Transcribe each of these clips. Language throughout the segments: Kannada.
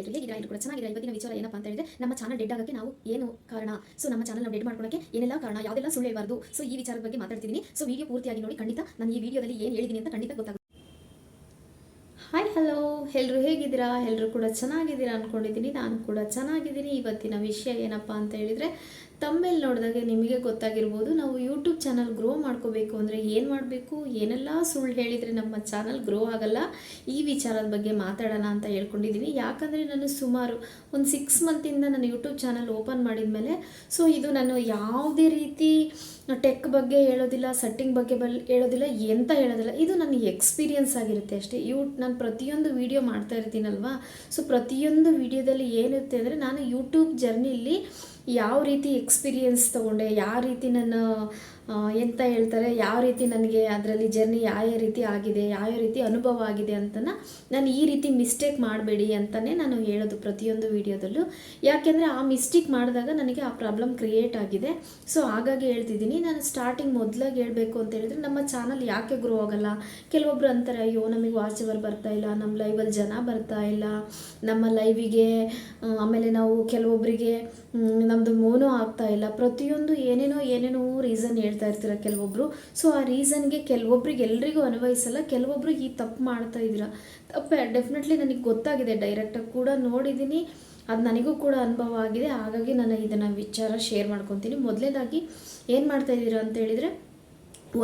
ಎಲ್ಲರೂ ಹೇಗಿದೆ ಇದು ಕೂಡ ಚೆನ್ನಾಗಿದೆ. ಇವತ್ತಿನ ವಿಚಾರ ಏನಪ್ಪ ಅಂತ ಹೇಳಿದ್ರೆ, ನಮ್ಮ ಚಾನಲ್ ಡೆಡ್ ಆಗಕ್ಕೆ ನಾವು ಏನು ಕಾರಣ? ಸೊ ನಮ್ಮ ಚಾನಲ್ ನಾವು ಡೆಡ್ ಮಾಡ್ಕೊಳ್ಳೋಕೆ ಏನೆಲ್ಲ ಕಾರಣ? ಯಾವುದೆಲ್ಲ ಸುಳ್ಳು ಹೇಳಬಾರ್ದು? ಸೊ ಈ ವಿಚಾರದ ಬಗ್ಗೆ ಮಾತಾಡ್ತಿದ್ದೀನಿ ಸೊ ವಿಡಿಯೋ ಪೂರ್ತಿಯಾಗಿ ನೋಡಿ, ಖಂಡಿತ ನಾನು ಈ ವಿಡಿಯೋದಲ್ಲಿ ಏನು ಹೇಳಿದ್ದೀನಿ ಅಂತ ಖಂಡಿತ ಗೊತ್ತಾಗುತ್ತೆ. ಹಾಯ್ ಹಲೋ ಎಲ್ಲರೂ ಹೇಗಿದ್ದೀರಾ? ಎಲ್ಲರೂ ಕೂಡ ಚೆನ್ನಾಗಿದ್ದೀರಾ ಅಂದ್ಕೊಂಡಿದ್ದೀನಿ ನಾನು ಕೂಡ ಚೆನ್ನಾಗಿದ್ದೀನಿ. ಇವತ್ತಿನ ವಿಷಯ ಏನಪ್ಪ ಅಂತ ಹೇಳಿದರೆ ತಮ್ಮೇಲೆ ನೋಡಿದಾಗ ನಿಮಗೆ ಗೊತ್ತಾಗಿರ್ಬೋದು, ನಾವು ಯೂಟ್ಯೂಬ್ ಚಾನಲ್ ಗ್ರೋ ಮಾಡ್ಕೋಬೇಕು ಅಂದರೆ ಏನು ಮಾಡಬೇಕು? ಏನೆಲ್ಲ ಸುಳ್ಳು ಹೇಳಿದರೆ ನಮ್ಮ ಚಾನಲ್ ಗ್ರೋ ಆಗಲ್ಲ. ಈ ವಿಚಾರದ ಬಗ್ಗೆ ಮಾತಾಡೋಣ ಅಂತ ಹೇಳ್ಕೊಂಡಿದ್ದೀನಿ ಯಾಕಂದರೆ ನಾನು ಸುಮಾರು ಒಂದು ಸಿಕ್ಸ್ ಮಂತಿಂದ ನಾನು ಯೂಟ್ಯೂಬ್ ಚಾನಲ್ ಓಪನ್ ಮಾಡಿದ ಮೇಲೆ ಸೊ ಇದು ನಾನು ಯಾವುದೇ ರೀತಿ ಟೆಕ್ ಬಗ್ಗೆ ಹೇಳೋದಿಲ್ಲ ಸೆಟ್ಟಿಂಗ್ ಬಗ್ಗೆ ಬಲ್, ಹೇಳೋದಿಲ್ಲ, ಎಂತ ಹೇಳೋದಿಲ್ಲ. ಇದು ನನಗೆ ಎಕ್ಸ್ಪೀರಿಯನ್ಸ್ ಆಗಿರುತ್ತೆ ಅಷ್ಟೇ. ಯೂ, ನಾನು ಪ್ರತಿಯೊಂದು ವೀಡಿಯೋ ಮಾಡ್ತಾ ಇರ್ತೀನಲ್ವಾ? ಸೊ ಪ್ರತಿಯೊಂದು ವಿಡಿಯೋದಲ್ಲಿ ಏನಿರುತ್ತೆ ಅಂದರೆ, ನಾನು ಯೂಟ್ಯೂಬ್ ಜರ್ನಿಲಿ ಯಾವ ರೀತಿ ಎಕ್ಸ್ಪೀರಿಯನ್ಸ್ ತೊಗೊಂಡೆ ಯಾವ ರೀತಿ ನಾನು ಆ, ಎಂತ ಹೇಳ್ತಾರೆ, ಯಾವ ರೀತಿ ನನಗೆ ಅದರಲ್ಲಿ ಜರ್ನಿ ಯಾವ ರೀತಿ ಆಗಿದೆ, ಯಾವ ರೀತಿ ಅನುಭವ ಆಗಿದೆ ಅಂತನ ನಾನು ಈ ರೀತಿ ಮಿಸ್ಟೇಕ್ ಮಾಡಬೇಡಿ ಅಂತಲೇ ನಾನು ಹೇಳೋದು ಪ್ರತಿಯೊಂದು ವಿಡಿಯೋದಲ್ಲೂ ಯಾಕೆಂದರೆ ಆ ಮಿಸ್ಟೇಕ್ ಮಾಡಿದಾಗ ನನಗೆ ಆ ಪ್ರಾಬ್ಲಮ್ ಕ್ರಿಯೇಟ್ ಆಗಿದೆ. ಸೊ ಹಾಗಾಗಿ ಹೇಳ್ತಿದ್ದೀನಿ, ನಾನು ಸ್ಟಾರ್ಟಿಂಗ್ ಮೊದಲಾಗಿ ಹೇಳಬೇಕು ಅಂತ ಹೇಳಿದ್ರೆ ನಮ್ಮ ಚಾನಲ್ ಯಾಕೆ ಗ್ರೋ ಆಗಲ್ಲ? ಕೆಲವೊಬ್ರು ಅಂತಾರೆ, ಅಯ್ಯೋ, ನಮಗೆ ವಾಚ್ ಅವರ್ ಬರ್ತಾ ಇಲ್ಲ ನಮ್ಮ ಲೈವಲ್ಲಿ ಜನ ಬರ್ತಾ ಇಲ್ಲ, ನಮ್ಮ ಲೈವಿಗೆ ಆಮೇಲೆ ನಾವು ಕೆಲವೊಬ್ಬರಿಗೆ ನಮ್ಮದು ಮೋನೋ ಆಗ್ತಾ ಇಲ್ಲ. ಪ್ರತಿಯೊಂದು ಏನೇನೋ ಏನೇನೋ ರೀಸನ್ ಹೇಳ್ತಾ ಇರ್ತೀರ ಕೆಲವೊಬ್ಬರು ಸೊ ಆ ರೀಸನ್ಗೆ ಕೆಲವೊಬ್ರಿಗೆ ಎಲ್ರಿಗೂ ಅನ್ವಯಿಸಲ್ಲ, ಕೆಲವೊಬ್ರು ಈ ತಪ್ಪು ಮಾಡ್ತಾ ಇದ್ದೀರಾ. ತಪ್ಪೆ ಡೆಫಿನೆಟ್ಲಿ ನನಗೆ ಗೊತ್ತಾಗಿದೆ ಡೈರೆಕ್ಟಾಗಿ ಕೂಡ ನೋಡಿದ್ದೀನಿ ಅದು ನನಗೂ ಕೂಡ ಅನುಭವ ಆಗಿದೆ, ಹಾಗಾಗಿ ನಾನು ಇದನ್ನು ವಿಚಾರ ಶೇರ್ ಮಾಡ್ಕೊತೀನಿ. ಮೊದಲನೇದಾಗಿ ಏನು ಮಾಡ್ತಾ ಇದ್ದೀರಾ ಅಂತ ಹೇಳಿದರೆ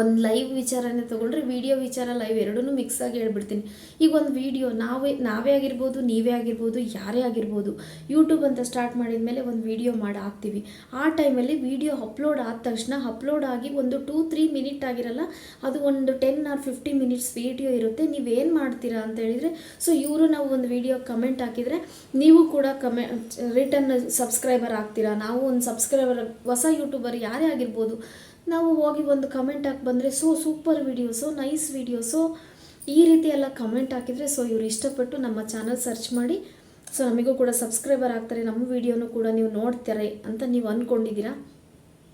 ಒಂದು ಲೈವ್ ವಿಚಾರನೇ ತೊಗೊಂಡ್ರೆ ವಿಡಿಯೋ ವಿಚಾರ ಲೈವ್ ಎರಡೂ ಮಿಕ್ಸ್ ಆಗಿ ಹೇಳ್ಬಿಡ್ತೀನಿ. ಈಗ ಒಂದು ವಿಡಿಯೋ ನಾವೇ ನಾವೇ ಆಗಿರ್ಬೋದು, ನೀವೇ ಆಗಿರ್ಬೋದು, ಯಾರೇ ಆಗಿರ್ಬೋದು ಯೂಟ್ಯೂಬ್ ಅಂತ ಸ್ಟಾರ್ಟ್ ಮಾಡಿದ ಮೇಲೆ ಒಂದು ವಿಡಿಯೋ ಮಾಡಿ ಹಾಕ್ತೀವಿ. ಆ ಟೈಮಲ್ಲಿ ವಿಡಿಯೋ ಅಪ್ಲೋಡ್ ಆದ ತಕ್ಷಣ ಅಪ್ಲೋಡ್ ಆಗಿ ಒಂದು ಟೂ ತ್ರೀ ಮಿನಿಟ್ ಆಗಿರಲ್ಲ, ಅದು ಒಂದು ten or fifty minutes video ಇರುತ್ತೆ. ನೀವೇನು ಮಾಡ್ತೀರಾ ಅಂತ ಹೇಳಿದರೆ ಸೊ ಇವರು ನಾವು ಒಂದು ವಿಡಿಯೋ ಕಮೆಂಟ್ ಹಾಕಿದರೆ, ನೀವು ಕೂಡ ಕಮೆ ರಿಟರ್ನ್ ಸಬ್ಸ್ಕ್ರೈಬರ್ ಆಗ್ತೀರಾ? ನಾವು ಒಂದು ಸಬ್ಸ್ಕ್ರೈಬರ್ ಹೊಸ ಯೂಟ್ಯೂಬರ್ ಯಾರೇ ಆಗಿರ್ಬೋದು ನಾವು ಹೋಗಿ ಒಂದು ಕಮೆಂಟ್ ಹಾಕಿ ಬಂದರೆ, so super videos nice videos ಈ ರೀತಿ ಎಲ್ಲ ಕಮೆಂಟ್ ಹಾಕಿದರೆ, ಸೊ, ಇವರು ಇಷ್ಟಪಟ್ಟು ನಮ್ಮ ಚಾನಲ್ ಸರ್ಚ್ ಮಾಡಿ, ಸೊ, ನಮಗೂ ಕೂಡ ಸಬ್ಸ್ಕ್ರೈಬರ್ ಆಗ್ತಾರೆ, ನಮ್ಮ ವಿಡಿಯೋನು ಕೂಡ ನೀವು ನೋಡ್ತಾರೆ ಅಂತ ನೀವು ಅಂದ್ಕೊಂಡಿದ್ದೀರಾ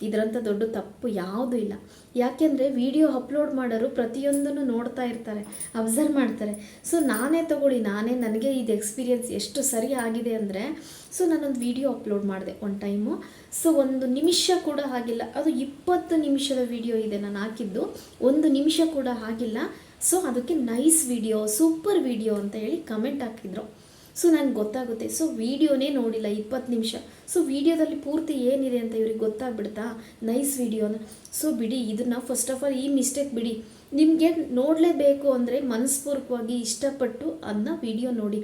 ಇದರಂಥ ದೊಡ್ಡ ತಪ್ಪು ಯಾವುದೂ ಇಲ್ಲ. ಯಾಕೆಂದರೆ ವಿಡಿಯೋ ಅಪ್ಲೋಡ್ ಮಾಡೋರು ಪ್ರತಿಯೊಂದನ್ನು ನೋಡ್ತಾ ಇರ್ತಾರೆ, ಅಬ್ಸರ್ವ್ ಮಾಡ್ತಾರೆ. ಸೊ ನಾನೇ ತಗೊಳ್ಳಿ, ನಾನೇ ನನಗೆ ಇದು ಎಕ್ಸ್ಪೀರಿಯೆನ್ಸ್ ಎಷ್ಟು ಸರಿ ಆಗಿದೆ ಅಂದರೆ, ಸೊ ನಾನೊಂದು ವಿಡಿಯೋ ಅಪ್ಲೋಡ್ ಮಾಡಿದೆ ಒಂದು ಟೈಮು. ಸೊ ಒಂದು ನಿಮಿಷ ಕೂಡ ಆಗಿಲ್ಲ, ಅದು ಇಪ್ಪತ್ತು ನಿಮಿಷದ ವಿಡಿಯೋ ಇದೆ ನಾನು ಹಾಕಿದ್ದು. ಒಂದು ನಿಮಿಷ ಕೂಡ ಆಗಿಲ್ಲ. ಸೊ ಅದಕ್ಕೆ ನೈಸ್ ವಿಡಿಯೋ, ಸೂಪರ್ ವಿಡಿಯೋ ಅಂತ ಹೇಳಿ ಕಮೆಂಟ್ ಹಾಕಿದ್ರು. ಸೊ ನನಗೆ ಗೊತ್ತಾಗುತ್ತೆ. ಸೊ ವಿಡಿಯೋನೇ ನೋಡಿಲ್ಲ, ಇಪ್ಪತ್ತು ನಿಮಿಷ. ಸೊ ವಿಡಿಯೋದಲ್ಲಿ ಪೂರ್ತಿ ಏನಿದೆ ಅಂತ ಇವ್ರಿಗೆ ಗೊತ್ತಾಗ್ಬಿಡ್ತಾ? ನೈಸ್ ವೀಡಿಯೋನ ಸೊ ಬಿಡಿ, ಇದನ್ನು ಫಸ್ಟ್ ಆಫ್ ಆಲ್ ಈ ಮಿಸ್ಟೇಕ್ ಬಿಡಿ. ನಿಮಗೆ ನೋಡಲೇಬೇಕು ಅಂದರೆ ಮನಸ್ಪೂರ್ವಕವಾಗಿ ಇಷ್ಟಪಟ್ಟು ಅದನ್ನ ವಿಡಿಯೋ ನೋಡಿ.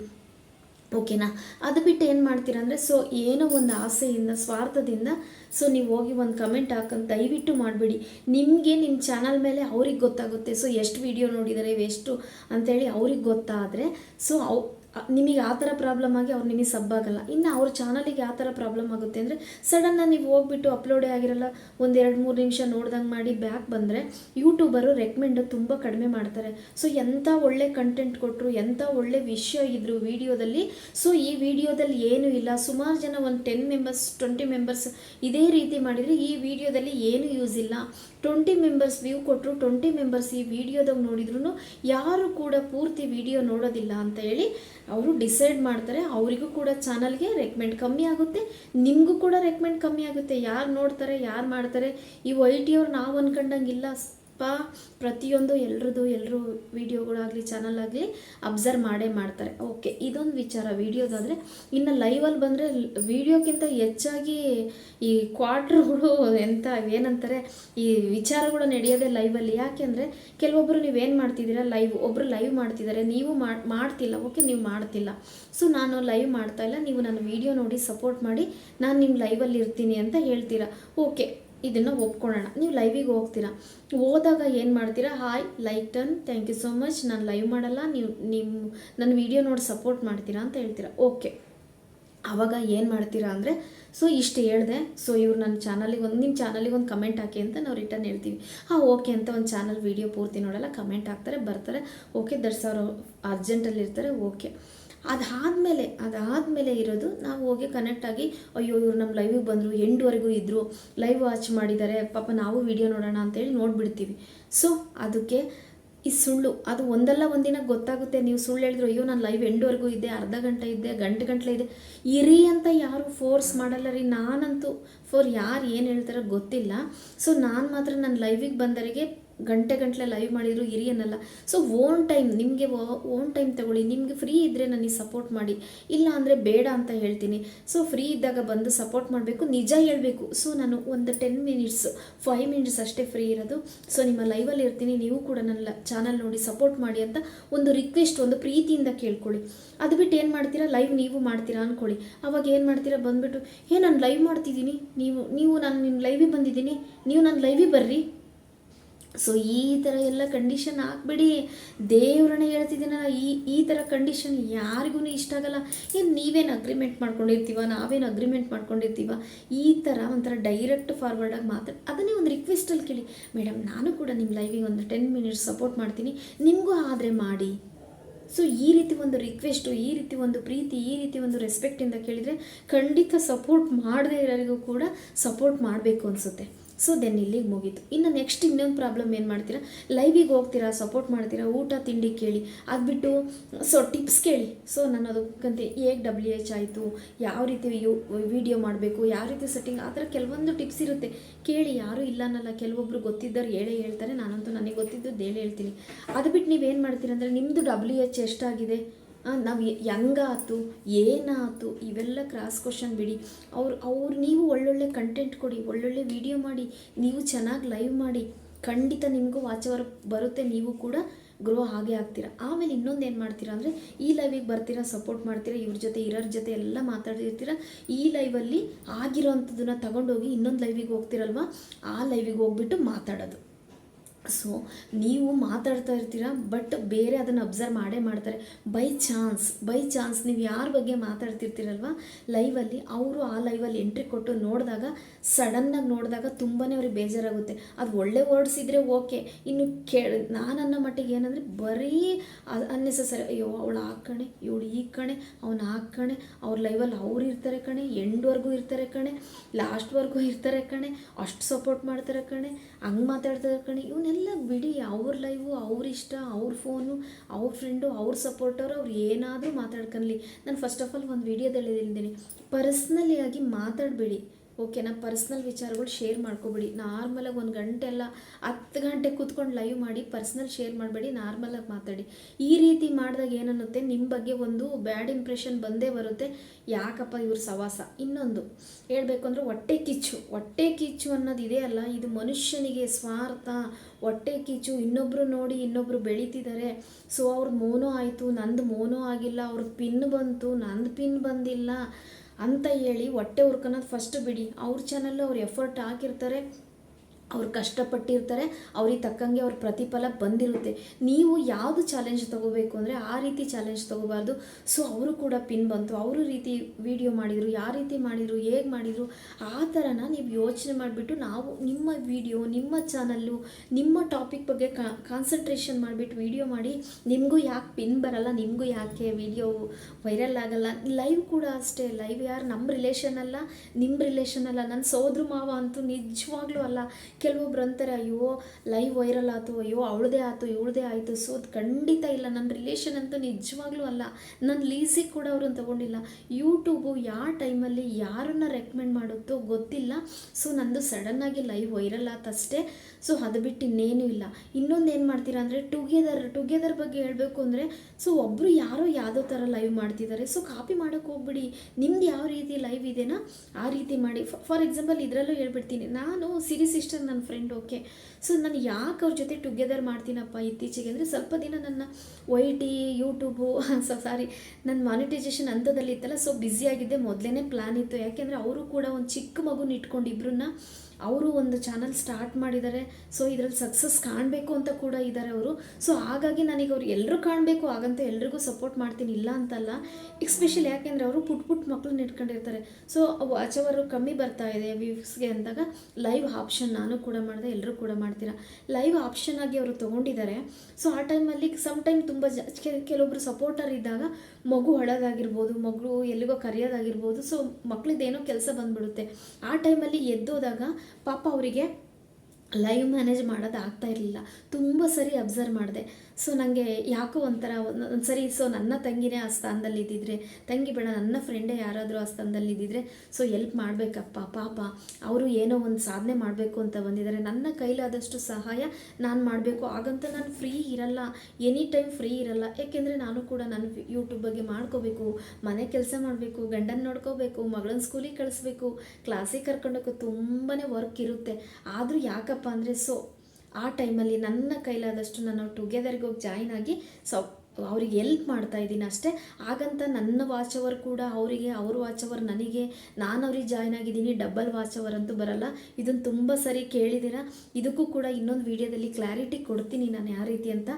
ಓಕೆನಾ ಅದು ಬಿಟ್ಟು ಏನು ಮಾಡ್ತೀರಾ ಅಂದರೆ ಸೊ ಏನೋ ಒಂದು ಆಸೆಯಿಂದ, ಸ್ವಾರ್ಥದಿಂದ ಸೊ ನೀವು ಹೋಗಿ ಒಂದು ಕಮೆಂಟ್ ಹಾಕೊಂಡು ದಯವಿಟ್ಟು ಮಾಡಬೇಡಿ. ನಿಮಗೆ ನಿಮ್ಮ ಚಾನಲ್ ಮೇಲೆ ಅವ್ರಿಗೆ ಗೊತ್ತಾಗುತ್ತೆ. ಸೊ ಎಷ್ಟು ವಿಡಿಯೋ ನೋಡಿದ್ದಾರೆ ಎಷ್ಟು ಅಂತೇಳಿ ಅವ್ರಿಗೆ ಗೊತ್ತಾದರೆ ಸೊ ಅವ್ ನಿಮಗೆ ಆ ಥರ ಪ್ರಾಬ್ಲಮ್ ಆಗಿ ಅವ್ರು ನಿಮಗೆ ಸಬ್ ಆಗಲ್ಲ. ಇನ್ನು ಅವ್ರ ಚಾನಲಿಗೆ ಯಾವ ಥರ ಪ್ರಾಬ್ಲಮ್ ಆಗುತ್ತೆ ಅಂದರೆ ಸಡನ್ನಾಗಿ ನೀವು ಹೋಗ್ಬಿಟ್ಟು ಅಪ್ಲೋಡೇ ಆಗಿರಲ್ಲ, ಒಂದು ಎರಡು ಮೂರು ನಿಮಿಷ ನೋಡ್ದಂಗೆ ಮಾಡಿ ಬ್ಯಾಕ್ ಬಂದರೆ ಯೂಟ್ಯೂಬರು ರೆಕಮೆಂಡ್ ತುಂಬ ಕಡಿಮೆ ಮಾಡ್ತಾರೆ. ಸೊ ಎಂಥ ಒಳ್ಳೆ ಕಂಟೆಂಟ್ ಕೊಟ್ಟರು ಎಂಥ ಒಳ್ಳೆ ವಿಷಯ ಇದ್ರು ವಿಡಿಯೋದಲ್ಲಿ ಸೊ ಈ ವಿಡಿಯೋದಲ್ಲಿ ಏನೂ ಇಲ್ಲ. ಸುಮಾರು ಜನ ಒಂದು ಟೆನ್ ಮೆಂಬರ್ಸ್ ಟ್ವೆಂಟಿ ಮೆಂಬರ್ಸ್ ಇದೇ ರೀತಿ ಮಾಡಿದರೆ ಈ ವಿಡಿಯೋದಲ್ಲಿ ಏನೂ ಯೂಸ್ ಇಲ್ಲ. ಟ್ವೆಂಟಿ ಮೆಂಬರ್ಸ್ ವ್ಯೂ ಕೊಟ್ಟರು ಟ್ವೆಂಟಿ ಮೆಂಬರ್ಸ್ ಈ ವಿಡಿಯೋದಾಗ ನೋಡಿದ್ರು ಯಾರು ಕೂಡ ಪೂರ್ತಿ ವಿಡಿಯೋ ನೋಡೋದಿಲ್ಲ ಅಂತ ಹೇಳಿ ಅವರು ಡಿಸೈಡ್ ಮಾಡ್ತಾರೆ. ಅವರಿಗೂ ಕೂಡ ಚಾನಲ್ಗೆ ರೆಕಮೆಂಡ್ ಕಮ್ಮಿ ಆಗುತ್ತೆ. ನಿಮಗೂ ಕೂಡ ರೆಕಮೆಂಡ್ ಕಮ್ಮಿ ಆಗುತ್ತೆ. ಯಾರು ನೋಡ್ತಾರೆ, ಯಾರು ಮಾಡ್ತಾರೆ? ಈ ವೈ ಟಿ ಅವ್ರು ನಾವು ಅಂದ್ಕೊಂಡಂಗಿಲ್ಲ ಪಾ ಪ್ರತಿಯೊಂದು ಎಲ್ರದ್ದು ಎಲ್ಲರೂ ವೀಡಿಯೋಗಳಾಗಲಿ ಚಾನಲ್ ಆಗಲಿ ಅಬ್ಸರ್ವ್ ಮಾಡೇ ಮಾಡ್ತಾರೆ. ಓಕೆ, ಇದೊಂದು ವಿಚಾರ. ವೀಡಿಯೋದಾದರೆ ಇನ್ನು ಲೈವಲ್ಲಿ ಬಂದರೆ ವೀಡಿಯೋಕ್ಕಿಂತ ಹೆಚ್ಚಾಗಿ ಈ ಕ್ವಾರ್ಟ್ರ್ಗಳು ಎಂಥ ಏನಂತಾರೆ, ಈ ವಿಚಾರಗಳು ನಡೆಯೋದೇ ಲೈವಲ್ಲಿ. ಯಾಕೆಂದರೆ ಕೆಲವೊಬ್ಬರು ನೀವೇನು ಮಾಡ್ತಿದ್ದೀರಾ? ಲೈವ್ ಒಬ್ಬರು ಲೈವ್ ಮಾಡ್ತಿದ್ದಾರೆ. ನೀವು ಮಾಡ್ತಿಲ್ಲ. ಓಕೆ, ನೀವು ಮಾಡ್ತಿಲ್ಲ. ಸೊ ನಾನು ಲೈವ್ ಮಾಡ್ತಾ ಇಲ್ಲ. ನೀವು ನನ್ನ ವೀಡಿಯೋ ನೋಡಿ ಸಪೋರ್ಟ್ ಮಾಡಿ, ನಾನು ನಿಮ್ಮ ಲೈವಲ್ಲಿ ಇರ್ತೀನಿ ಅಂತ ಹೇಳ್ತೀರಾ? ಓಕೆ ಇದನ್ನು ಒಪ್ಕೊಳ್ಳೋಣ. ನೀವು ಲೈವಿಗೆ ಹೋಗ್ತೀರಾ? ಹೋದಾಗ ಏನು ಮಾಡ್ತೀರಾ? Hi like ton thank you so much ನಾನು ಲೈವ್ ಮಾಡಲ್ಲ. ನೀವು ನಿಮ್ಮ ನನ್ನ ವೀಡಿಯೋ ನೋಡಿ ಸಪೋರ್ಟ್ ಮಾಡ್ತೀರಾ ಅಂತ ಹೇಳ್ತೀರಾ. ಓಕೆ ಆವಾಗ ಏನು ಮಾಡ್ತೀರಾ ಅಂದರೆ ಸೊ ಇಷ್ಟು ಹೇಳಿದೆ. ಸೊ ಇವ್ರು ನನ್ನ ಚಾನಲಿಗೆ ಒಂದು ನಿಮ್ಮ ಚಾನಲಿಗೆ ಒಂದು ಕಮೆಂಟ್ ಹಾಕಿ ಅಂತ ನಾವು ರಿಟರ್ನ್ ಹೇಳ್ತೀವಿ. ಹಾಂ ಓಕೆ ಅಂತ ಒಂದು ಚಾನಲ್ ವೀಡಿಯೋ ಪೂರ್ತಿ ನೋಡಲ್ಲ. ಕಮೆಂಟ್ ಹಾಕ್ತಾರೆ, ಬರ್ತಾರೆ. ಓಕೆ ದಟ್ಸ್ ಅವ್ರು ಅರ್ಜೆಂಟಲ್ಲಿ ಇರ್ತಾರೆ ಓಕೆ ಅದಾದಮೇಲೆ ಅದಾದಮೇಲೆ ಇರೋದು ನಾವು ಹೋಗಿ ಕನೆಕ್ಟ್ ಆಗಿ, ಅಯ್ಯೋ, ಇವ್ರು ನಮ್ಮ ಲೈವಿಗೆ ಬಂದರು, ಎಂಟುವರೆಗೂ ಇದ್ದರು ಲೈವ್ ವಾಚ್ ಮಾಡಿದ್ದಾರೆ, ಪಾಪ ನಾವು ವಿಡಿಯೋ ನೋಡೋಣ ಅಂತೇಳಿ ನೋಡಿಬಿಡ್ತೀವಿ. ಸೊ ಅದಕ್ಕೆ ಈ ಸುಳ್ಳು, ಅದು ಒಂದಲ್ಲ ಒಂದಿನ ಗೊತ್ತಾಗುತ್ತೆ. ನೀವು ಸುಳ್ಳು ಹೇಳಿದ್ರು, ಅಯ್ಯೋ, ನಾನು ಲೈವ್ ಎಂಡ್ವರೆಗೂ ಇದ್ದೆ, ಅರ್ಧ ಗಂಟೆ ಇದ್ದೆ, ಗಂಟೆ ಗಂಟಲೆ ಇದೆ ಇರಿ ಅಂತ ಯಾರು ಫೋರ್ಸ್ ಮಾಡಲ್ಲ ರೀ, ನಾನಂತೂ. ಫೋರ್ ಯಾರು ಏನು ಹೇಳ್ತಾರೋ ಗೊತ್ತಿಲ್ಲ. ಸೊ ನಾನು ಮಾತ್ರ ನನ್ನ ಲೈವಿಗೆ ಬಂದವರಿಗೆ ಗಂಟೆ ಗಂಟಲೆ ಲೈವ್ ಮಾಡಿದ್ರು ಹಿರಿಯನಲ್ಲ. ಸೊ ಓನ್ ಟೈಮ್ ನಿಮಗೆ ಓನ್ ಟೈಮ್ ತಗೊಳ್ಳಿ. ನಿಮಗೆ ಫ್ರೀ ಇದ್ದರೆ ನನಗೆ ಸಪೋರ್ಟ್ ಮಾಡಿ. ಇಲ್ಲ ಅಂದರೆ ಬೇಡ ಅಂತ ಹೇಳ್ತೀನಿ. ಸೊ ಫ್ರೀ ಇದ್ದಾಗ ಬಂದು ಸಪೋರ್ಟ್ ಮಾಡಬೇಕು. ನಿಜ ಹೇಳಬೇಕು. ಸೊ ನಾನು ಒಂದು ಟೆನ್ ಮಿನಿಟ್ಸ್ ಫೈವ್ ಮಿನಿಟ್ಸ್ ಅಷ್ಟೇ ಫ್ರೀ ಇರೋದು. ಸೊ ನಿಮ್ಮ ಲೈವಲ್ಲಿ ಇರ್ತೀನಿ. ನೀವು ಕೂಡ ನನ್ನ ಚಾನಲ್ ನೋಡಿ ಸಪೋರ್ಟ್ ಮಾಡಿ ಅಂತ ಒಂದು ರಿಕ್ವೆಸ್ಟ್ ಒಂದು ಪ್ರೀತಿಯಿಂದ ಕೇಳ್ಕೊಳ್ಳಿ. ಅದು ಬಿಟ್ಟು ಏನು ಮಾಡ್ತೀರಾ? ಲೈವ್ ನೀವು ಮಾಡ್ತೀರಾ ಅಂದ್ಕೊಳ್ಳಿ ಅವಾಗ ಏನು ಮಾಡ್ತೀರಾ? ಬಂದುಬಿಟ್ಟು ಏ ನಾನು ಲೈವ್ ಮಾಡ್ತಿದ್ದೀನಿ. ನೀವು ನೀವು ನಾನು ನಿಮ್ಮ ಲೈವಿಗೆ ಬಂದಿದ್ದೀನಿ. ನೀವು ನನ್ನ ಲೈವಿಗೆ ಬರ್ರಿ. ಸೊ ಈ ಥರ ಎಲ್ಲ ಕಂಡೀಷನ್ ಹಾಕ್ಬಿಡಿ ದೇವ್ರನ್ನ ಹೇಳ್ತಿದ್ದೀನಲ್ಲ ಈ ಈ ಥರ ಕಂಡೀಷನ್ ಯಾರಿಗೂ ಇಷ್ಟ ಆಗಲ್ಲ. ಏನು ನೀವೇನು ಅಗ್ರಿಮೆಂಟ್ ಮಾಡ್ಕೊಂಡಿರ್ತೀವ, ನಾವೇನು ಅಗ್ರಿಮೆಂಟ್ ಮಾಡ್ಕೊಂಡಿರ್ತೀವ, ಈ ಥರ ಒಂಥರ ಡೈರೆಕ್ಟ್ ಫಾರ್ವರ್ಡಾಗಿ ಮಾತಾಡಿ ಅದನ್ನೇ ಒಂದು ರಿಕ್ವೆಸ್ಟಲ್ಲಿ ಕೇಳಿ. ಮೇಡಮ್ ನಾನು ಕೂಡ ನಿಮ್ಮ ಲೈವಿಗೆ ಒಂದು ಟೆನ್ ಮಿನಿಟ್ಸ್ ಸಪೋರ್ಟ್ ಮಾಡ್ತೀನಿ. ನಿಮಗೂ ಆದರೆ ಮಾಡಿ. ಸೊ ಈ ರೀತಿ ಒಂದು ರಿಕ್ವೆಸ್ಟು ಈ ರೀತಿ ಒಂದು ಪ್ರೀತಿ, ಈ ರೀತಿ ಒಂದು ರೆಸ್ಪೆಕ್ಟಿಂದ ಕೇಳಿದರೆ ಖಂಡಿತ ಸಪೋರ್ಟ್ ಮಾಡದೇ ಇರೋರಿಗೂ ಕೂಡ ಸಪೋರ್ಟ್ ಮಾಡಬೇಕು ಅನಿಸುತ್ತೆ. ಸೊ ದೆನ್ ಇಲ್ಲಿಗೆ ಮುಗೀತು. ಇನ್ನು ನೆಕ್ಸ್ಟ್ ಇನ್ನೊಂದು ಪ್ರಾಬ್ಲಮ್ ಏನು ಮಾಡ್ತೀರಾ? ಲೈವಿಗೆ ಹೋಗ್ತೀರಾ ಸಪೋರ್ಟ್ ಮಾಡ್ತೀರಾ? ಊಟ, ತಿಂಡಿ ಕೇಳಿ. ಅದ್ಬಿಟ್ಟು ಸೊ ಟಿಪ್ಸ್ ಕೇಳಿ. ಸೊ ನಾನು ಅದಕ್ಕಂತೆ ಹೇಗೆ ಡಬ್ಲ್ಯೂ ಎಚ್ ಆಯಿತು? ಯಾವ ರೀತಿ ವಿಡಿಯೋ ಮಾಡಬೇಕು? ಯಾವ ರೀತಿ ಸೆಟ್ಟಿಂಗ್ ಆ ಥರ ಕೆಲವೊಂದು ಟಿಪ್ಸ್ ಇರುತ್ತೆ. ಕೇಳಿ, ಯಾರೂ ಇಲ್ಲ ಅನ್ನಲ್ಲ ಕೆಲವೊಬ್ರು ಗೊತ್ತಿದ್ದವ್ರು ಹೇಳೇ ಹೇಳ್ತಾರೆ. ನಾನಂತೂ ನನಗೆ ಗೊತ್ತಿದ್ದು ಹೇಳಿ ಹೇಳ್ತೀನಿ. ಅದು ಬಿಟ್ಟು ನೀವೇನು ಮಾಡ್ತೀರಾ ಅಂದರೆ ನಿಮ್ಮದು ಡಬ್ಲ್ಯೂ ಎಚ್ ಎಷ್ಟಾಗಿದೆ? ನಾವು ಹೆಂಗಾತು ಏನಾಯ್ತು ಇವೆಲ್ಲ ಕ್ರಾಸ್ ಕ್ವಶನ್ ಬಿಡಿ. ಅವ್ರು ಅವ್ರು ನೀವು ಒಳ್ಳೊಳ್ಳೆ ಕಂಟೆಂಟ್ ಕೊಡಿ, ಒಳ್ಳೊಳ್ಳೆ ವಿಡಿಯೋ ಮಾಡಿ, ನೀವು ಚೆನ್ನಾಗಿ ಲೈವ್ ಮಾಡಿ, ಖಂಡಿತ ನಿಮಗೂ ವಾಚವರ್ ಬರುತ್ತೆ, ನೀವು ಕೂಡ ಗ್ರೋ ಹಾಗೆ ಆಗ್ತೀರಾ. ಆಮೇಲೆ ಇನ್ನೊಂದು ಏನು ಮಾಡ್ತೀರಾ ಅಂದರೆ, ಈ ಲೈವಿಗೆ ಬರ್ತೀರಾ ಸಪೋರ್ಟ್ ಮಾಡ್ತೀರಾ, ಇವ್ರ ಜೊತೆ, ಇರೋರ ಜೊತೆ ಎಲ್ಲ ಮಾತಾಡಿರ್ತೀರ ಈ ಲೈವಲ್ಲಿ ಆಗಿರೋ ಅಂಥದ್ದನ್ನು ತಗೊಂಡೋಗಿ ಇನ್ನೊಂದು ಲೈವಿಗೆ ಹೋಗ್ತಿರಲ್ವ, ಆ ಲೈವಿಗೆ ಹೋಗ್ಬಿಟ್ಟು ಮಾತಾಡೋದು. ಸೊ ನೀವು ಮಾತಾಡ್ತಾ ಇರ್ತೀರ ಬಟ್ ಬೇರೆ ಅದನ್ನು ಅಬ್ಸರ್ವ್ ಮಾಡೇ ಮಾಡ್ತಾರೆ. ಬೈ ಚಾನ್ಸ್ ಬೈ ಚಾನ್ಸ್ ನೀವು ಯಾರ ಬಗ್ಗೆ ಮಾತಾಡ್ತಿರ್ತೀರಲ್ವ? ಲೈವಲ್ಲಿ ಅವರು ಆ ಲೈವಲ್ಲಿ ಎಂಟ್ರಿ ಕೊಟ್ಟು ನೋಡಿದಾಗ ಸಡನ್ನಾಗಿ ನೋಡಿದಾಗ ತುಂಬಾ ಅವ್ರಿಗೆ ಬೇಜಾರಾಗುತ್ತೆ. ಅದು ಒಳ್ಳೆ ವರ್ಡ್ಸ್ ಇದ್ದರೆ ಓಕೆ ಇನ್ನು ಕೇ ನಾನನ್ನ ಮಟ್ಟಿಗೆ ಏನಂದರೆ ಬರೀ ಅನ್ನೆಸಸರಿ ಅಯ್ಯೋ, ಅವಳು ಆ ಕಣೆ, ಇವಳು ಈ ಕಣೆ, ಅವನು ಆ ಕಣೆ, ಅವ್ರ ಲೈವಲ್ಲಿ ಅವ್ರು ಇರ್ತಾರೆ ಕಣೆ, ಎಂಡ್ವರೆಗೂ ಇರ್ತಾರೆ ಕಣೆ ಲಾಸ್ಟ್ವರೆಗೂ ಇರ್ತಾರೆ ಕಣೆ, ಅಷ್ಟು ಸಪೋರ್ಟ್ ಮಾಡ್ತಾರೆ ಕಣೆ, ಹಂಗೆ ಮಾತಾಡ್ತಾರೆ ಕಣೆ ಇವನ್ನೆಲ್ಲ ಬಿಡಿ, ಅವ್ರ ಲೈವು ಅವ್ರ ಇಷ್ಟ, ಅವ್ರ ಫೋನು ಅವ್ರ ಫ್ರೆಂಡು ಅವ್ರ ಸಪೋರ್ಟರ್ ಅವ್ರು ಏನಾದರೂ ಮಾತಾಡ್ಕೊಳ್ಲಿ ನಾನು ಫಸ್ಟ್ ಆಫ್ ಆಲ್ ಒಂದು ವೀಡಿಯೋದಲ್ಲಿ ಹೇಳಿದ್ದೀನಿ ಪರ್ಸ್ನಲಿ ಆಗಿ ಮಾತಾಡಬೇಡಿ. ಓಕೆನಾ ಪರ್ಸ್ನಲ್ ವಿಚಾರಗಳು ಶೇರ್ ಮಾಡ್ಕೋಬೇಡಿ. ನಾರ್ಮಲಾಗಿ ಒಂದು ಗಂಟೆ ಎಲ್ಲ ಹತ್ತು ಗಂಟೆ ಕೂತ್ಕೊಂಡು ಲೈವ್ ಮಾಡಿ ಪರ್ಸ್ನಲ್ ಶೇರ್ ಮಾಡಬೇಡಿ ನಾರ್ಮಲಾಗಿ ಮಾತಾಡಿ. ಈ ರೀತಿ ಮಾಡಿದಾಗ ಏನನ್ನುತ್ತೆ? ನಿಮ್ಮ ಬಗ್ಗೆ ಒಂದು ಬ್ಯಾಡ್ ಇಂಪ್ರೆಷನ್ ಬಂದೇ ಬರುತ್ತೆ. ಯಾಕಪ್ಪ ಇವ್ರ ಸವಾಸ? ಇನ್ನೊಂದು ಹೇಳಬೇಕು ಅಂದರೆ ಹೊಟ್ಟೆ ಕಿಚ್ಚು. ಹೊಟ್ಟೆ ಕಿಚ್ಚು ಅನ್ನೋದು ಇದೆಯಲ್ಲ ಇದು ಮನುಷ್ಯನಿಗೆ ಸ್ವಾರ್ಥ. ಹೊಟ್ಟೆ ಕಿಚ್ಚು ಇನ್ನೊಬ್ಬರು ನೋಡಿ ಇನ್ನೊಬ್ಬರು ಬೆಳೀತಿದ್ದಾರೆ ಸೊ ಅವ್ರ ಮೋನೋ ಆಯಿತು, ನಂದು ಮೋನೋ ಆಗಿಲ್ಲ ಅವ್ರದ್ದು ಪಿನ್ ಬಂತು, ನಂದು ಪಿನ್ ಬಂದಿಲ್ಲ. ಅಂತ ಹೇಳಿ ಹೊಟ್ಟೆ ಹುರ್ಕೊಳೋದು ಫಸ್ಟ್ ಬಿಡಿ. ಅವ್ರ ಚಾನಲ್ಲು ಅವ್ರು ಎಫರ್ಟ್ ಹಾಕಿರ್ತಾರೆ. ಅವ್ರು ಕಷ್ಟಪಟ್ಟಿರ್ತಾರೆ, ಅವ್ರಿಗೆ ತಕ್ಕಂಗೆ ಅವ್ರ ಪ್ರತಿಫಲ ಬಂದಿರುತ್ತೆ. ನೀವು ಯಾವುದು ಚಾಲೆಂಜ್ ತೊಗೋಬೇಕು ಅಂದರೆ ಆ ರೀತಿ ಚಾಲೆಂಜ್ ತೊಗೋಬಾರ್ದು. ಸೊ ಅವರು ಕೂಡ ಪಿನ್ ಬಂತು. ಅವರು ರೀತಿ ವಿಡಿಯೋ ಮಾಡಿದರು, ಯಾವ ರೀತಿ ಮಾಡಿದರು, ಹೇಗೆ ಮಾಡಿದರು, ಆ ಥರನ ನೀವು ಯೋಚನೆ ಮಾಡಿಬಿಟ್ಟು ನಾವು ನಿಮ್ಮ ವಿಡಿಯೋ ನಿಮ್ಮ ಚಾನಲ್ಲು ನಿಮ್ಮ ಟಾಪಿಕ್ ಬಗ್ಗೆ ಕಾನ್ಸಂಟ್ರೇಷನ್ ಮಾಡಿಬಿಟ್ಟು ವಿಡಿಯೋ ಮಾಡಿ, ನಿಮಗೂ ಯಾಕೆ ಪಿನ್ ಬರಲ್ಲ, ನಿಮಗೂ ಯಾಕೆ ವಿಡಿಯೋ ವೈರಲ್ ಆಗಲ್ಲ? ಲೈವ್ ಕೂಡ ಅಷ್ಟೇ ಲೈವ್ ಯಾರು ನಮ್ಮ ರಿಲೇಷನ್ ಅಲ್ಲ ನಿಮ್ಮ ರಿಲೇಷನ್ ಅಲ್ಲ. ನನ್ನ ಸೋದ್ರ ಮಾವ ಅಂತೂ ನಿಜವಾಗ್ಲೂ ಅಲ್ಲ. ಕೆಲವೊಬ್ರು ಅಂತಾರೆ ಅಯ್ಯೋ ಲೈವ್ ವೈರಲ್ ಆಯ್ತು ಅಯ್ಯೋ, ಅವಳದೇ ಆಯ್ತು ಇವಳದೇ ಆಯಿತು. ಸೊ ಅದು ಖಂಡಿತ ಇಲ್ಲ. ನನ್ನ ರಿಲೇಷನ್ ಅಂತೂ ನಿಜವಾಗ್ಲೂ ಅಲ್ಲ. ನನ್ನ ಲೀಸಿಗೆ ಕೂಡ ಅವ್ರನ್ನ ತೊಗೊಂಡಿಲ್ಲ. ಯೂಟ್ಯೂಬು ಯಾವ ಟೈಮಲ್ಲಿ ಯಾರನ್ನ ರೆಕಮೆಂಡ್ ಮಾಡುತ್ತೋ ಗೊತ್ತಿಲ್ಲ. ಸೊ ನಂದು ಸಡನ್ನಾಗಿ ಲೈವ್ ವೈರಲ್ ಆತಷ್ಟೇ ಸೊ ಅದು ಬಿಟ್ಟು ಇನ್ನೇನು ಇಲ್ಲ. ಇನ್ನೊಂದು ಏನು ಮಾಡ್ತೀರಾ ಅಂದರೆ ಟುಗೆದರ್ ಟುಗೆದರ್ ಬಗ್ಗೆ ಹೇಳಬೇಕು ಅಂದರೆ ಸೊ ಒಬ್ಬರು ಯಾರೋ ಯಾವುದೋ ಥರ ಲೈವ್ ಮಾಡ್ತಿದ್ದಾರೆ ಸೊ ಕಾಪಿ ಮಾಡೋಕ್ಕೆ ಹೋಗ್ಬಿಡಿ. ನಿಮ್ದು ಯಾವ ರೀತಿ ಲೈವ್ ಇದೆನಾ, ಆ ರೀತಿ ಮಾಡಿ. ಫಾರ್ ಎಕ್ಸಾಂಪಲ್ ಇದರಲ್ಲೂ ಹೇಳ್ಬಿಡ್ತೀನಿ. ನಾನು ಸಿರಿ ಸಿಸ್ಟರ್ ನನ್ನ ಫ್ರೆಂಡ್ ಓಕೆ ಸೊ ನಾನು ಯಾಕೆ ಅವ್ರ ಜೊತೆ ಟುಗೆದರ್ ಮಾಡ್ತೀನಪ್ಪ ಇತ್ತೀಚೆಗೆ ಅಂದರೆ ಸ್ವಲ್ಪ ದಿನ ನನ್ನ Y T YouTube so sorry ನನ್ನ ಮಾನಿಟೈಸೇಷನ್ ಹಂತದಲ್ಲಿ ಇತ್ತಲ್ಲ ಸೊ ಬ್ಯುಸಿಯಾಗಿದ್ದೆ ಮೊದಲೇ ಪ್ಲ್ಯಾನ್ ಇತ್ತು. ಯಾಕೆಂದರೆ ಅವರು ಕೂಡ ಒಂದು ಚಿಕ್ಕ ಮಗುನ ಇಟ್ಕೊಂಡು ಇಬ್ಬರನ್ನ ಅವರು ಒಂದು ಚಾನಲ್ ಸ್ಟಾರ್ಟ್ ಮಾಡಿದ್ದಾರೆ ಸೊ ಇದರಲ್ಲಿ ಸಕ್ಸಸ್ ಕಾಣಬೇಕು ಅಂತ ಕೂಡ ಇದ್ದಾರೆ ಅವರು. ಸೊ ಹಾಗಾಗಿ ನನಗೆ ಅವ್ರು ಎಲ್ಲರೂ ಕಾಣಬೇಕು, ಹಾಗಂತ ಎಲ್ರಿಗೂ ಸಪೋರ್ಟ್ ಮಾಡ್ತೀನಿ. ಇಲ್ಲ ಅಂತಲ್ಲ ಎಕ್ಸ್ಪೆಷಲಿ ಯಾಕೆಂದರೆ ಅವರು ಪುಟ್ ಪುಟ್ ಮಕ್ಕಳನ್ನ ಇಟ್ಕೊಂಡಿರ್ತಾರೆ. ಸೊ ಅವು ಅಚವರು ಕಮ್ಮಿ ಬರ್ತಾ ಇದೆ ವ್ಯೂಸ್ಗೆ ಅಂದಾಗ ಲೈವ್ ಆಪ್ಷನ್ ನಾನು ಕೂಡ ಮಾಡಿದೆ ಎಲ್ಲರೂ ಕೂಡ ಮಾಡ್ತೀರಾ? ಲೈವ್ ಆಪ್ಷನ್ ಆಗಿ ಅವರು ತೊಗೊಂಡಿದ್ದಾರೆ. ಸೊ ಆ ಟೈಮಲ್ಲಿ ಸಮ್ ಟೈಮ್ ತುಂಬ ಜ ಕೆಲವೊಬ್ರು ಸಪೋರ್ಟರ್ ಇದ್ದಾಗ ಮಗು ಹೊಳೋದಾಗಿರ್ಬೋದು, ಮಗು ಎಲ್ಲಿಗೋ ಕರೆಯೋದಾಗಿರ್ಬೋದು ಸೊ ಮಕ್ಳದ್ದೇನೋ ಕೆಲಸ ಬಂದ್ಬಿಡುತ್ತೆ. ಆ ಟೈಮಲ್ಲಿ ಎದ್ದೋದಾಗ ಪಾಪ ಅವರಿಗೆ ಲೈವ್ ಮ್ಯಾನೇಜ್ ಮಾಡೋದು ಆಗ್ತಾ ಇರಲಿಲ್ಲ. ತುಂಬ ಸರಿ ಅಬ್ಸರ್ವ್ ಮಾಡಿದೆ. ಸೊ ನನಗೆ ಯಾಕೋ ಒಂಥರ ಒಂದು ಸರಿ ಸೊ ನನ್ನ ತಂಗಿನೇ ಆ ಸ್ಥಾನದಲ್ಲಿ ಇದ್ದಿದ್ರೆ, ತಂಗಿ ಬೇಡ, ನನ್ನ ಫ್ರೆಂಡೇ ಯಾರಾದರೂ ಆ ಸ್ಥಾನದಲ್ಲಿ ಇದ್ದಿದ್ರೆ ಸೊ ಎಲ್ಪ್ ಮಾಡಬೇಕಪ್ಪ, ಪಾಪ, ಅವರು ಏನೋ ಒಂದು ಸಾಧನೆ ಮಾಡಬೇಕು ಅಂತ ಬಂದಿದ್ದಾರೆ. ನನ್ನ ಕೈಲಾದಷ್ಟು ಸಹಾಯ ನಾನು ಮಾಡಬೇಕು. ಹಾಗಂತ ನಾನು ಫ್ರೀ ಇರಲ್ಲ ಎನಿ ಟೈಮ್ ಫ್ರೀ ಇರಲ್ಲ. ಯಾಕೆಂದರೆ ನಾನು ಕೂಡ ನನ್ನ ಯೂಟ್ಯೂಬ್ ಬಗ್ಗೆ ಮಾಡ್ಕೋಬೇಕು, ಮನೆ ಕೆಲಸ ಮಾಡಬೇಕು, ಗಂಡನ ನೋಡ್ಕೋಬೇಕು ಮಗಳನ್ನ ಸ್ಕೂಲಿಗೆ ಕಳಿಸ್ಬೇಕು. ಕ್ಲಾಸಿಗೆ ಕರ್ಕೊಂಡೋಗೋ ತುಂಬಾ ವರ್ಕ್ ಇರುತ್ತೆ. ಆದರೂ ಯಾಕಪ್ಪ ಅಂದರೆ ಸೊ ಆ ಟೈಮಲ್ಲಿ ನನ್ನ ಕೈಲಾದಷ್ಟು ನಾನು ಟುಗೆದರ್ಗೆ ಹೋಗಿ ಜಾಯ್ನ್ ಆಗಿ ಸೊ ಅವ್ರಿಗೆ ಎಲ್ಪ್ ಮಾಡ್ತಾ ಇದ್ದೀನಿ ಅಷ್ಟೇ. ಹಾಗಂತ ನನ್ನ ವಾಚ್ ಅವರ್ ಕೂಡ ಅವರಿಗೆ, ಅವ್ರ ವಾಚ್ ಅವರ್ ನನಗೆ, ನಾನು ಅವ್ರಿಗೆ ಜಾಯ್ನ್ ಆಗಿದ್ದೀನಿ ಡಬಲ್ ವಾಚ್ ಅವರ್ ಅಂತೂ ಬರಲ್ಲ. ಇದನ್ನು ತುಂಬ ಸರಿ ಕೇಳಿದ್ದೀರಾ? ಇದಕ್ಕೂ ಕೂಡ ಇನ್ನೊಂದು ವೀಡಿಯೋದಲ್ಲಿ ಕ್ಲಾರಿಟಿ ಕೊಡ್ತೀನಿ ನಾನು ಯಾವ ರೀತಿ ಅಂತ.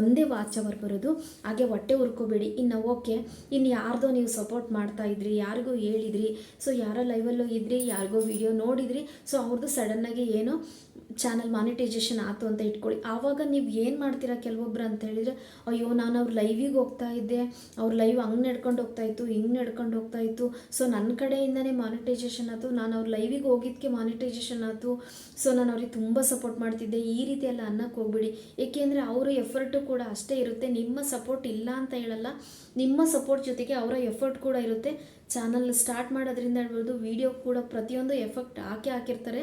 ಒಂದೇ ವಾಚ್ ಅವರ್ ಬರೋದು. ಹಾಗೆ ಹೊಟ್ಟೆ ಹುರ್ಕೋಬೇಡಿ ಇನ್ನು ಓಕೆ ಇನ್ನು ಯಾರ್ದೋ ನೀವು ಸಪೋರ್ಟ್ ಮಾಡ್ತಾ ಇದ್ರಿ, ಯಾರಿಗೋ ಹೇಳಿದ್ರಿ ಸೊ ಯಾರೋ ಲೈವಲ್ಲೋ ಇದ್ರಿ, ಯಾರಿಗೋ ವಿಡಿಯೋ ನೋಡಿದ್ರಿ ಸೊ ಅವ್ರದ್ದು ಸಡನ್ನಾಗಿ ಏನು ಚಾನಲ್ ಮಾನಿಟೈಸೇಷನ್ ಆಯಿತು ಅಂತ ಇಟ್ಕೊಳ್ಳಿ. ಆವಾಗ ನೀವು ಏನು ಮಾಡ್ತೀರಾ? ಕೆಲವೊಬ್ರು ಅಂತ ಹೇಳಿದರೆ, ಅಯ್ಯೋ, ನಾನು ಅವ್ರ ಲೈವಿಗೆ ಹೋಗ್ತಾ ಇದ್ದೆ. ಅವ್ರ ಲೈವ್ ಹಂಗೆ ನಡ್ಕೊಂಡು ಹೋಗ್ತಾ ಇತ್ತು, ಹಿಂಗೆ ನಡ್ಕೊಂಡು ಹೋಗ್ತಾ ಇತ್ತು. ಸೊ ನನ್ನ ಕಡೆಯಿಂದನೇ ಮಾನಿಟೈಸೇಷನ್ ಆಯಿತು. ನಾನು ಅವ್ರ ಲೈವಿಗೆ ಹೋಗಿದ್ದಕ್ಕೆ ಮಾನಿಟೈಸೇಷನ್ ಆಯಿತು. ಸೊ ನಾನು ಅವ್ರಿಗೆ ತುಂಬ ಸಪೋರ್ಟ್ ಮಾಡ್ತಿದ್ದೆ. ಈ ರೀತಿ ಎಲ್ಲ ಅನ್ನಕ್ಕೆ ಹೋಗ್ಬಿಡಿ. ಏಕೆಂದರೆ ಅವರ ಎಫರ್ಟು ಕೂಡ ಅಷ್ಟೇ ಇರುತ್ತೆ. ನಿಮ್ಮ ಸಪೋರ್ಟ್ ಇಲ್ಲ ಅಂತ ಹೇಳಲ್ಲ. ನಿಮ್ಮ ಸಪೋರ್ಟ್ ಜೊತೆಗೆ ಅವರ ಎಫರ್ಟ್ ಕೂಡ ಇರುತ್ತೆ. ಚಾನಲ್ ಸ್ಟಾರ್ಟ್ ಮಾಡೋದ್ರಿಂದ ಹೇಳ್ಬೋದು, ವಿಡಿಯೋ ಕೂಡ ಪ್ರತಿಯೊಂದು ಎಫೆಕ್ಟ್ ಹಾಕಿ ಹಾಕಿರ್ತಾರೆ.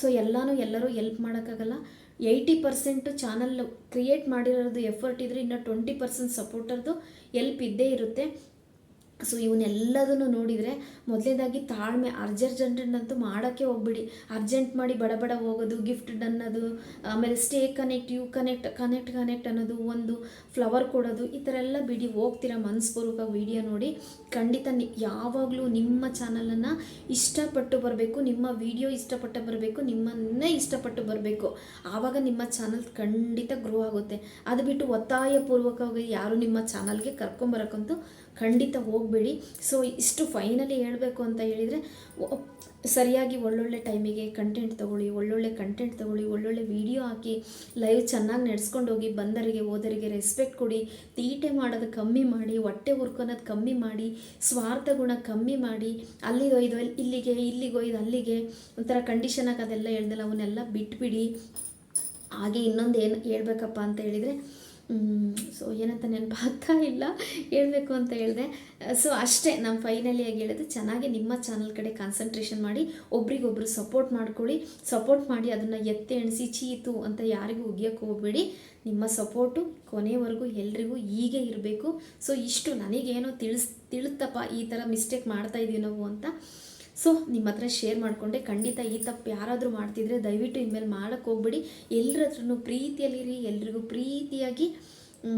ಸೊ ಎಲ್ಲನೂ ಎಲ್ಲರೂ ಎಲ್ಪ್ ಮಾಡೋಕ್ಕಾಗಲ್ಲ. ಏಯ್ಟಿ ಪರ್ಸೆಂಟು ಚಾನಲ್ ಕ್ರಿಯೇಟ್ ಮಾಡಿರೋದು ಎಫರ್ಟ್ ಇದ್ದರೆ ಇನ್ನು ಟ್ವೆಂಟಿ ಪರ್ಸೆಂಟ್ ಸಪೋರ್ಟರ್ದು ಎಲ್ಪ್ ಇದ್ದೇ ಇರುತ್ತೆ. ಸೊ ಇವನ್ನೆಲ್ಲದನ್ನು ನೋಡಿದರೆ ಮೊದಲೇದಾಗಿ ತಾಳ್ಮೆ, ಅರ್ಜರ್ಜೆಂಟನ್ನಂತೂ ಮಾಡೋಕ್ಕೆ ಹೋಗ್ಬಿಡಿ. ಅರ್ಜೆಂಟ್ ಮಾಡಿ ಬಡ ಬಡ ಹೋಗೋದು ಗಿಫ್ಟ್ ಅನ್ನೋದು, ಆಮೇಲೆ stay connect you connect connect connect ಅನ್ನೋದು, ಒಂದು ಫ್ಲವರ್ ಕೊಡೋದು, ಈ ಥರ ಎಲ್ಲ ಬಿಡಿ ಹೋಗ್ತೀರಾ ಮನಸ್ಪೂರ್ವಕ ವಿಡಿಯೋ ನೋಡಿ. ಖಂಡಿತ ಯಾವಾಗಲೂ ನಿಮ್ಮ ಚಾನಲನ್ನು ಇಷ್ಟಪಟ್ಟು ಬರಬೇಕು, ನಿಮ್ಮ ವಿಡಿಯೋ ಇಷ್ಟಪಟ್ಟು ಬರಬೇಕು, ನಿಮ್ಮನ್ನೇ ಇಷ್ಟಪಟ್ಟು ಬರಬೇಕು. ಆವಾಗ ನಿಮ್ಮ ಚಾನಲ್ ಖಂಡಿತ ಗ್ರೋ ಆಗುತ್ತೆ. ಅದು ಬಿಟ್ಟು ಒತ್ತಾಯಪೂರ್ವಕವಾಗಿ ಯಾರು ನಿಮ್ಮ ಚಾನಲ್ಗೆ ಕರ್ಕೊಂಬರಕ್ಕಂತೂ ಖಂಡಿತ ಹೋಗಬೇಡಿ. ಸೊ ಇಷ್ಟು ಫೈನಲಿ ಹೇಳಬೇಕು ಅಂತ ಹೇಳಿದರೆ ಸರಿಯಾಗಿ ಒಳ್ಳೊಳ್ಳೆ ಟೈಮಿಗೆ ಕಂಟೆಂಟ್ ತೊಗೊಳ್ಳಿ, ಒಳ್ಳೊಳ್ಳೆ ಕಂಟೆಂಟ್ ತೊಗೊಳ್ಳಿ, ಒಳ್ಳೊಳ್ಳೆ ವಿಡಿಯೋ ಹಾಕಿ ಲೈವ್ ಚೆನ್ನಾಗಿ ನಡೆಸ್ಕೊಂಡು ಹೋಗಿ ಬಂದರಿಗೆ ಓದರಿಗೆ ರೆಸ್ಪೆಕ್ಟ್ ಕೊಡಿ. ತೀಟೆ ಮಾಡೋದು ಕಮ್ಮಿ ಮಾಡಿ, ಹೊಟ್ಟೆ ಹುರ್ಕೊಳೋದು ಕಮ್ಮಿ ಮಾಡಿ ಸ್ವಾರ್ಥ ಗುಣ ಕಮ್ಮಿ ಮಾಡಿ, ಅಲ್ಲಿಗೆ ಒಯ್ದು ಇಲ್ಲಿಗೆ ಇಲ್ಲಿಗೆ ಒಯ್ದು ಅಲ್ಲಿಗೆ, ಒಂಥರ ಕಂಡೀಷನ್ ಅದೆಲ್ಲ ಹೇಳ್ದಲ್ಲ, ಅವನ್ನೆಲ್ಲ ಬಿಟ್ಬಿಡಿ. ಹಾಗೆ ಇನ್ನೊಂದು ಏನು ಹೇಳ್ಬೇಕಪ್ಪ ಅಂತ ಹೇಳಿದರೆ ಸೊ ಏನಂತ ನೆನಪಾಗ್ತಾ ಇಲ್ಲ. ಹೇಳಬೇಕು ಅಂತ ಹೇಳಿದೆ. ಸೊ ಅಷ್ಟೇ, ನಾನು ಫೈನಲಿಯಾಗಿ ಹೇಳಿದ್ರೆ ಚೆನ್ನಾಗಿ ನಿಮ್ಮ ಚಾನಲ್ ಕಡೆ ಕಾನ್ಸಂಟ್ರೇಷನ್ ಮಾಡಿ, ಒಬ್ರಿಗೊಬ್ರು ಸಪೋರ್ಟ್ ಮಾಡ್ಕೊಳ್ಳಿ. ಸಪೋರ್ಟ್ ಮಾಡಿ ಅದನ್ನು ಎತ್ತೆ ಎಣಿಸಿ, ಚೀತು ಅಂತ ಯಾರಿಗೂ ಉಗಿಯೋಕ್ಕೆ ಹೋಗಬೇಡಿ. ನಿಮ್ಮ ಸಪೋರ್ಟು ಕೊನೆವರೆಗೂ ಎಲ್ರಿಗೂ ಹೀಗೆ ಇರಬೇಕು. ಸೊ ಇಷ್ಟು ನನಗೇನೋ ತಿಳಿಸ್, ತಿಳಿತಪ್ಪ, ಈ ಥರ ಮಿಸ್ಟೇಕ್ ಮಾಡ್ತಾ ಇದೀವಿ ನಾವು ಅಂತ. ಸೊ ನಿಮ್ಮ ಹತ್ರ ಶೇರ್ ಮಾಡಿಕೊಂಡೆ. ಖಂಡಿತ ಈ ತಪ್ಪು ಯಾರಾದರೂ ಮಾಡ್ತಿದ್ರೆ ದಯವಿಟ್ಟು ಇನ್ಮೇಲೆ ಮಾಡೋಕ್ಕೆ ಹೋಗ್ಬೇಡಿ. ಎಲ್ಲರ ಹತ್ರನೂ ಪ್ರೀತಿಯಲ್ಲಿರಿ. ಎಲ್ರಿಗೂ ಪ್ರೀತಿಯಾಗಿ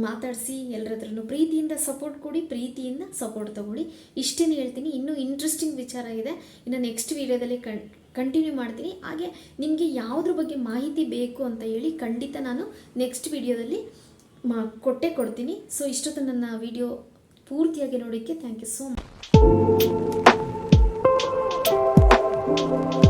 ಮಾತಾಡಿಸಿ ಎಲ್ಲರ ಹತ್ರನೂ ಪ್ರೀತಿಯಿಂದ ಸಪೋರ್ಟ್ ಕೊಡಿ, ಪ್ರೀತಿಯಿಂದ ಸಪೋರ್ಟ್ ತಗೊಳ್ಳಿ. ಇಷ್ಟೇ ಹೇಳ್ತೀನಿ. ಇನ್ನೂ ಇಂಟ್ರೆಸ್ಟಿಂಗ್ ವಿಚಾರ ಇದೆ. ಇನ್ನು ನೆಕ್ಸ್ಟ್ ವೀಡಿಯೋದಲ್ಲಿ ಕಂಟಿನ್ಯೂ ಮಾಡ್ತೀನಿ. ಹಾಗೆ ನಿಮಗೆ ಯಾವುದ್ರ ಬಗ್ಗೆ ಮಾಹಿತಿ ಬೇಕು ಅಂತ ಹೇಳಿ ಖಂಡಿತ ನಾನು ನೆಕ್ಸ್ಟ್ ವೀಡಿಯೋದಲ್ಲಿ ಮಾ, ಕೊಟ್ಟೆ ಕೊಡ್ತೀನಿ. ಸೊ ಇಷ್ಟೊತ್ತು ನನ್ನ ವಿಡಿಯೋ ಪೂರ್ತಿಯಾಗಿ ನೋಡೋಕ್ಕೆ thank you so much Thank you.